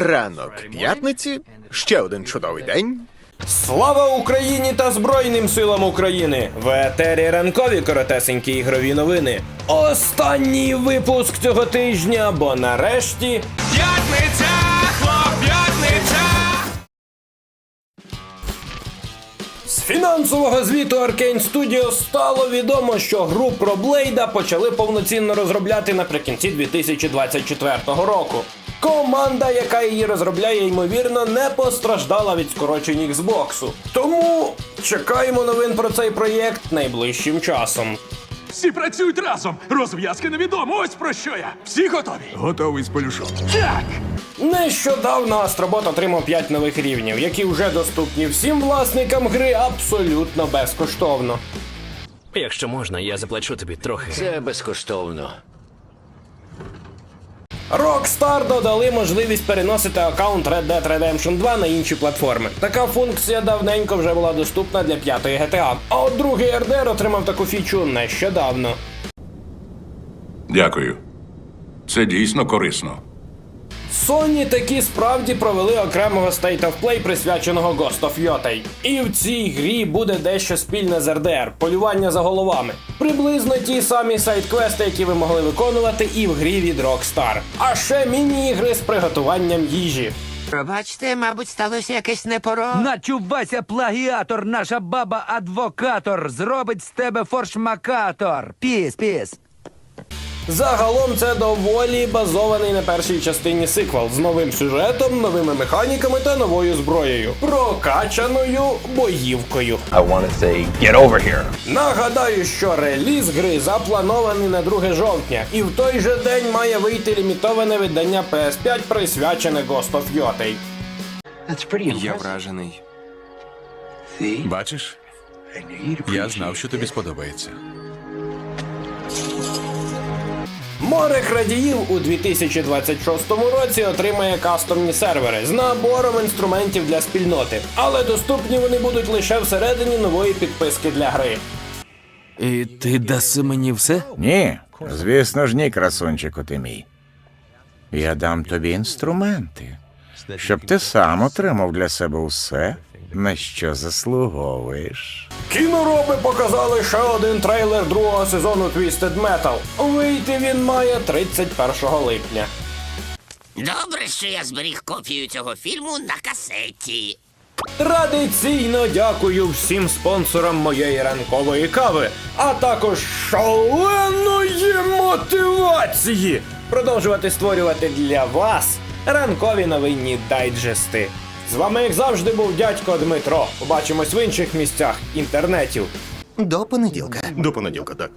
Ранок п'ятниці, ще один чудовий день. Слава Україні та Збройним силам України! В етері ранкові коротесенькі ігрові новини. Останній випуск цього тижня, бо нарешті П'ятниця, хлоп, п'ятниця! з фінансового звіту Arkane Studios стало відомо, що гру про Блейда почали повноцінно розробляти наприкінці 2024 року. Команда, яка її розробляє, ймовірно, не постраждала від скорочень Xbox. Тому чекаємо новин про цей проєкт найближчим часом. Всі працюють разом. Розв'язки невідомо. Ось про що я. Всі готові? Готовий з полюшом. Так. Нещодавно Астробот отримав 5 нових рівнів, які вже доступні всім власникам гри абсолютно безкоштовно. Якщо можна, я заплачу тобі трохи. Це безкоштовно. Rockstar додали можливість переносити аккаунт Red Dead Redemption 2 на інші платформи. Така функція давненько вже була доступна для п'ятої GTA. А от другий RDR отримав таку фічу нещодавно. Дякую. Це дійсно корисно. Sony таки справді провели окремого State of Play, присвяченого Ghost of Yotei. І в цій грі буде дещо спільне з RDR – полювання за головами. Приблизно ті самі сайт-квести, які ви могли виконувати і в грі від Rockstar. А ще міні-ігри з приготуванням їжі. Пробачте, мабуть, сталося якесь непоро. Начувайся, плагіатор, наша баба адвокатор, зробить з тебе форшмакатор. Піс, піс. Загалом це доволі базований на першій частині сиквел з новим сюжетом, новими механіками та новою зброєю, прокачаною боївкою. I want to say, get over here. Нагадаю, що реліз гри запланований на 2 жовтня, і в той же день має вийти лімітоване видання PS5, присвячене Ghost of Yotei. Я вражений. Бачиш? Я знав, що тобі сподобається. Море крадіїв у 2026 році отримає кастомні сервери з набором інструментів для спільноти, але доступні вони будуть лише всередині нової підписки для гри. І ти даси мені все? Ні, звісно ж ні, красунчику ти мій. Я дам тобі інструменти, щоб ти сам отримав для себе усе, на що заслуговуєш. Кінороби показали ще один трейлер другого сезону Twisted Metal. Вийти він має 31 липня. Добре, що я зберіг копію цього фільму на касеті. Традиційно дякую всім спонсорам моєї ранкової кави, а також шаленої мотивації продовжувати створювати для вас ранкові новинні дайджести. З вами, як завжди, був дядько Дмитро. Побачимось в інших місцях інтернетів. До понеділка. До понеділка, так.